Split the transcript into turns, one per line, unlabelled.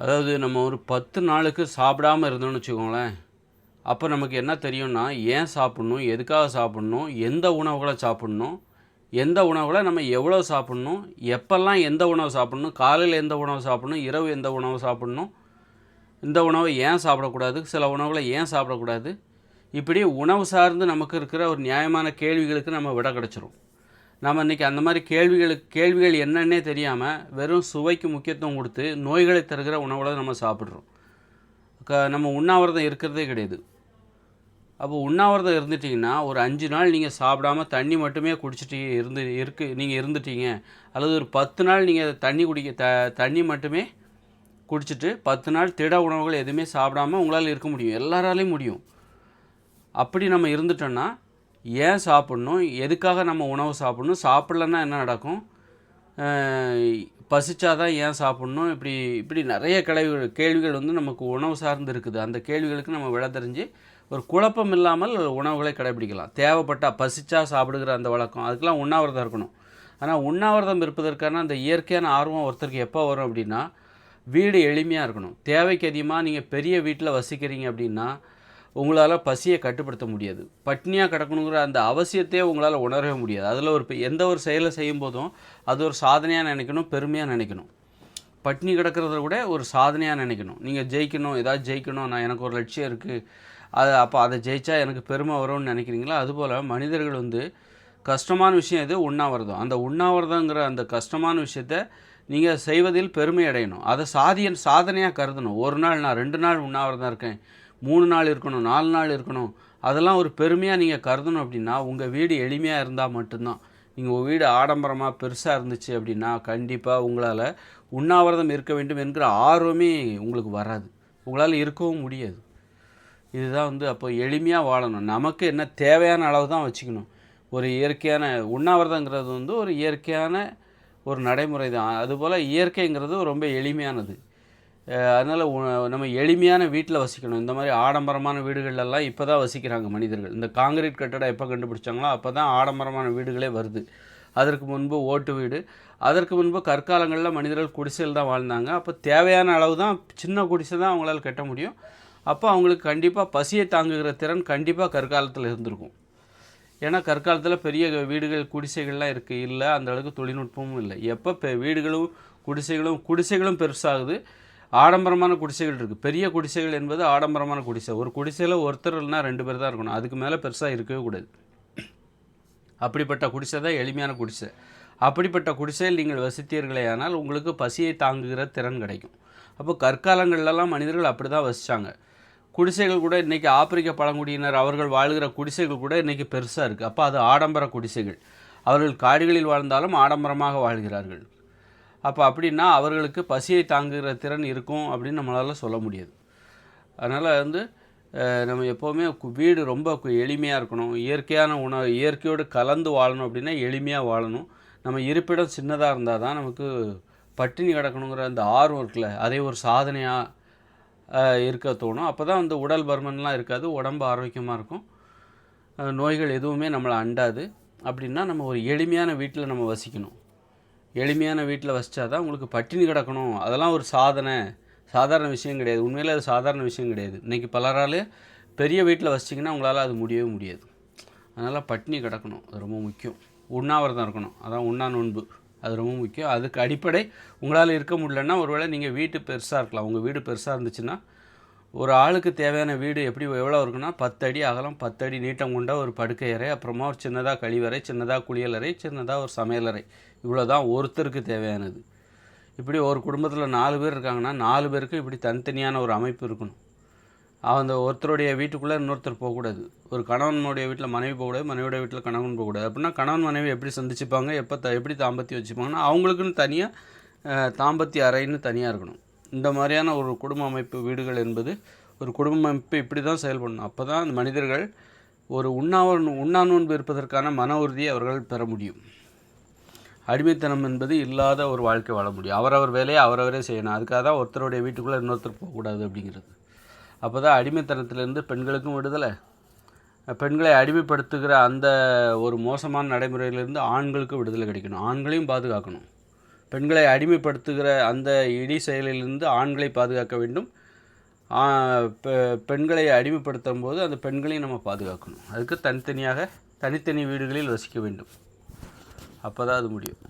அதாவது நம்ம ஒரு பத்து நாளுக்கு சாப்பிடாம இருந்தோம்னு வச்சுக்கோங்களேன் அப்போ நமக்கு என்ன தெரியும்னா ஏன் சாப்பிட்ணும் எதுக்காக சாப்பிட்ணும் எந்த உணவுகளை சாப்பிட்ணும் எந்த உணவுகளை நம்ம எவ்வளோ சாப்பிட்ணும் எப்போல்லாம் எந்த உணவு சாப்பிட்ணும் காலையில் எந்த உணவு சாப்பிட்ணும் இரவு எந்த உணவு சாப்பிட்ணும் இந்த உணவை ஏன் சாப்பிடக்கூடாது சில உணவுகளை ஏன் சாப்பிடக்கூடாது இப்படி உணவு சார்ந்து நமக்கு இருக்கிற ஒரு நியாயமான கேள்விகளுக்கு நம்ம விட கிடச்சிரும். நம்ம இன்றைக்கி அந்த மாதிரி கேள்விகளுக்கு கேள்விகள் என்னன்னே தெரியாமல் வெறும் சுவைக்கு முக்கியத்துவம் கொடுத்து நோய்களை தருகிற உணவுகளை நம்ம சாப்பிட்றோம். க நம்ம உண்ணாவிரதம் இருக்கிறதே கிடையாது. அப்போ உண்ணாவிரதம் இருந்துட்டிங்கன்னா ஒரு அஞ்சு நாள் நீங்கள் சாப்பிடாம தண்ணி மட்டுமே குடிச்சிட்டு இருந்து இருக்கு நீங்கள் இருந்துட்டீங்க. அல்லது ஒரு பத்து நாள் நீங்கள் தண்ணி குடிக்க த தண்ணி மட்டுமே குடிச்சிட்டு பத்து நாள் திட உணவுகள் எதுவுமே சாப்பிடாம உங்களால் இருக்க முடியும். எல்லாராலையும் முடியும். அப்படி நம்ம இருந்துட்டோன்னா ஏன் சாப்பிட்ணும்? எதுக்காக நம்ம உணவு சாப்பிட்ணும்? சாப்பிட்லன்னா என்ன நடக்கும்? பசிச்சாதான் ஏன் சாப்பிட்ணும்? இப்படி இப்படி நிறைய கேள்விகள் கேள்விகள் வந்து நமக்கு உணவு சார்ந்து இருக்குது அந்த கேள்விகளுக்கு நம்ம விட தெரிஞ்சு ஒரு குழப்பம் இல்லாமல் உணவுகளை கடைபிடிக்கலாம். தேவைப்பட்டால் பசிச்சா சாப்பிடுகிற அந்த வழக்கம். அதுக்கெலாம் உண்ணாவிரதம் இருக்கணும். ஆனால் உண்ணாவிரதம் இருப்பதற்கான அந்த இயற்கையான ஆர்வம் ஒருத்தருக்கு எப்போ வரும் அப்படின்னா வீடு எளிமையாக இருக்கணும். தேவைக்கு அதிகமாக நீங்கள் பெரிய வீட்டில் வசிக்கிறீங்க அப்படின்னா உங்களால் பசியை கட்டுப்படுத்த முடியாது. பட்னியாக கிடக்கணுங்கிற அந்த அவசியத்தையே உங்களால் உணரவே முடியாது. அதில் ஒரு எந்த ஒரு செயலை செய்யும் போதும் அது ஒரு சாதனையாக நினைக்கணும் பெருமையாக நினைக்கணும். பட்னி கிடக்கிறத விட ஒரு சாதனையாக நினைக்கணும். நீங்கள் ஜெயிக்கணும் ஏதாவது ஜெயிக்கணும் நான் எனக்கு ஒரு லட்சியம் இருக்குது அது அப்போ அதை ஜெயித்தா எனக்கு பெருமை வரும்னு நினைக்கிறீங்களா? அதுபோல் மனிதர்கள் வந்து கஷ்டமான விஷயம் எது? உண்ணாவிரதம். அந்த உண்ணாவிரதங்கிற அந்த கஷ்டமான விஷயத்த நீங்கள் செய்வதில் பெருமை அடையணும். அதை சாதியன் சாதனையாக கருதணும். ஒரு நாள் நான் ரெண்டு நாள் உண்ணாவிரதம் இருக்கேன். மூணு நாள் இருக்கணும் நாலு நாள் இருக்கணும். அதெல்லாம் ஒரு பெருமையாக நீங்கள் கருதணும் அப்படின்னா உங்கள் வீடு எளிமையாக இருந்தால் மட்டும்தான். நீங்கள் உங்கள் வீடு ஆடம்பரமாக பெருசாக இருந்துச்சு அப்படின்னா கண்டிப்பாக உங்களால் உண்ணாவிரதம் இருக்க வேண்டும் என்கிற ஆர்வமே உங்களுக்கு வராது. உங்களால் இருக்கவும் முடியாது. இதுதான் வந்து அப்போ எளிமையாக வாழணும். நமக்கு என்ன தேவையான அளவு தான் வச்சுக்கணும். ஒரு இயற்கையான உண்ணாவிரதங்கிறது வந்து ஒரு இயற்கையான ஒரு நடைமுறை தான். அதுபோல் இயற்கைங்கிறது ரொம்ப எளிமையானது. அதனால் நம்ம எளிமையான வீட்டில் வசிக்கணும். இந்த மாதிரி ஆடம்பரமான வீடுகளெல்லாம் இப்போ தான் வசிக்கிறாங்க மனிதர்கள். இந்த காங்கிரீட் கட்டடம் எப்போ கண்டுபிடிச்சாங்களோ அப்போ தான் ஆடம்பரமான வீடுகளே வருது. அதற்கு முன்பு ஓட்டு வீடு அதற்கு முன்பு கற்காலங்களில் மனிதர்கள் குடிசையில் தான் வாழ்ந்தாங்க. அப்போ தேவையான அளவு தான் சின்ன குடிசை தான் அவங்களால் கட்ட முடியும். அப்போ அவங்களுக்கு கண்டிப்பாக பசியை தாங்குகிற திறன் கண்டிப்பாக கற்காலத்தில் இருந்திருக்கும். ஏன்னா கற்காலத்தில் பெரிய வீடுகள் குடிசைகள்லாம் இருக்குது இல்லை அந்த அளவுக்கு தொழில்நுட்பமும் இல்லை. எப்போ வீடுகளும் குடிசைகளும் குடிசைகளும் பெருசாகுது. ஆடம்பரமான குடிசைகள் இருக்குது பெரிய குடிசைகள் என்பது ஆடம்பரமான குடிசை. ஒரு குடிசையில் ஒருத்தர் இல்லைனா ரெண்டு பேர் தான் இருக்கணும். அதுக்கு மேலே பெருசாக இருக்கவே கூடாது. அப்படிப்பட்ட குடிசை தான் எளிமையான குடிசை. அப்படிப்பட்ட குடிசையில் நீங்கள் வசித்தீர்களே ஆனால் உங்களுக்கு பசியை தாங்குகிற திறன் கிடைக்கும். அப்போ கற்காலங்கள்லலாம் மனிதர்கள் அப்படி தான் வசித்தாங்க குடிசைகள் கூட இன்றைக்கி ஆப்பிரிக்க பழங்குடியினர் அவர்கள் வாழ்கிற குடிசைகள் கூட இன்றைக்கி பெருசாக இருக்குது அப்போ அது ஆடம்பர குடிசைகள். அவர்கள் காடுகளில் வாழ்ந்தாலும் ஆடம்பரமாக வாழ்கிறார்கள். அப்போ அப்படின்னா அவர்களுக்கு பசியை தாங்குகிற திறன் இருக்கும் அப்படின்னு நம்மளால் சொல்ல முடியாது. அதனால் வந்து நம்ம எப்போவுமே வீடு ரொம்ப எளிமையாக இருக்கணும். இயற்கையான உணவு இயற்கையோடு கலந்து வாழணும் அப்படின்னா எளிமையாக வாழணும். நம்ம இருப்பிடம் சின்னதாக இருந்தால் தான் நமக்கு பட்டினி கிடக்கணுங்கிற அந்த ஆர்வம் இருக்குல்ல அதே ஒரு சாதனையாக இருக்க தோணும். அப்போ தான் வந்து உடல் பருமன்லாம் இருக்காது உடம்பு ஆரோக்கியமாக இருக்கும். நோய்கள் எதுவுமே நம்மளை அண்டாது. அப்படின்னா நம்ம ஒரு எளிமையான வீட்டில் நம்ம வசிக்கணும். எளிமையான வீட்டில் வசித்தா தான் உங்களுக்கு பட்டினி கிடக்கணும். அதெல்லாம் ஒரு சாதனை. சாதாரண விஷயம் கிடையாது. உண்மையில் அது சாதாரண விஷயம் கிடையாது. இன்றைக்கி பலரால் பெரிய வீட்டில் வசிச்சிங்கன்னா உங்களால் அது முடியவே முடியாது. அதனால் பட்டினி கிடக்கணும். அது ரொம்ப முக்கியம். உண்ணாவிரதம் இருக்கணும். அதான் உண்ணா நோன்பு. அது ரொம்ப முக்கியம். அதுக்கு அடிப்படை உங்களால் இருக்க முடியலன்னா ஒருவேளை நீங்கள் வீட்டு பெருசாக இருக்கலாம். உங்கள் வீடு பெருசாக இருந்துச்சுன்னா ஒரு ஆளுக்கு தேவையான வீடு எப்படி எவ்வளோ இருக்குன்னா பத்து அடி அகலம் பத்து அடி நீட்டம் கொண்ட ஒரு படுக்கை அறை அப்புறமா ஒரு சின்னதாக கழிவறை சின்னதாக குளியலறை சின்னதாக ஒரு சமையலறை. இவ்வளோ தான் ஒருத்தருக்கு தேவையானது. இப்படி ஒரு குடும்பத்தில் நாலு பேர் இருக்காங்கன்னா நாலு பேருக்கு இப்படி தனித்தனியான ஒரு அமைப்பு இருக்கணும். அந்த ஒருத்தருடைய வீட்டுக்குள்ளே இன்னொருத்தர் போகக்கூடாது. ஒரு கணவனுடைய வீட்டில் மனைவி போகக்கூடாது மனைவியோட வீட்டில் கணவன் போகக்கூடாது. அப்படின்னா கணவன் மனைவி எப்படி சந்திச்சுப்பாங்க எப்போ த எப்படி தாம்பத்தியம் வச்சுப்பாங்கன்னா அவங்களுக்குன்னு தனியாக தாம்பத்திய அறைன்னு தனியாக இருக்கணும். இந்த மாதிரியான ஒரு குடும்ப அமைப்பு வீடுகள் என்பது ஒரு குடும்ப அமைப்பு இப்படி தான் செயல்படணும். அப்போ தான் அந்த மனிதர்கள் ஒரு உண்ணாவ உண்ணா நோன்பு இருப்பதற்கான மன உறுதியை அவர்கள் பெற முடியும். அடிமைத்தனம் என்பது இல்லாத ஒரு வாழ்க்கை வாழ முடியும். அவரவர் வேலையை அவரவரே செய்யணும். அதுக்காக தான் ஒருத்தருடைய வீட்டுக்குள்ளே இன்னொருத்தர் போகக்கூடாது அப்படிங்கிறது. அப்போ தான் அடிமைத்தனத்திலேருந்து பெண்களுக்கும் விடுதலை. பெண்களை அடிமைப்படுத்துகிற அந்த ஒரு மோசமான நடைமுறையிலிருந்து ஆண்களுக்கு விடுதலை கிடைக்கணும். ஆண்களையும் பாதுகாக்கணும். பெண்களை அடிமைப்படுத்துகிற அந்த இடி செயலிலிருந்து ஆண்களை பாதுகாக்க வேண்டும். பெ- பெண்களை அடிமைப்படுத்தும் போது அந்த பெண்களையும் நம்ம பாதுகாக்கணும். அதுக்கு தனித்தனியாக தனித்தனி வீடுகளில் வசிக்க வேண்டும். அப்போ தான் அது முடியும்.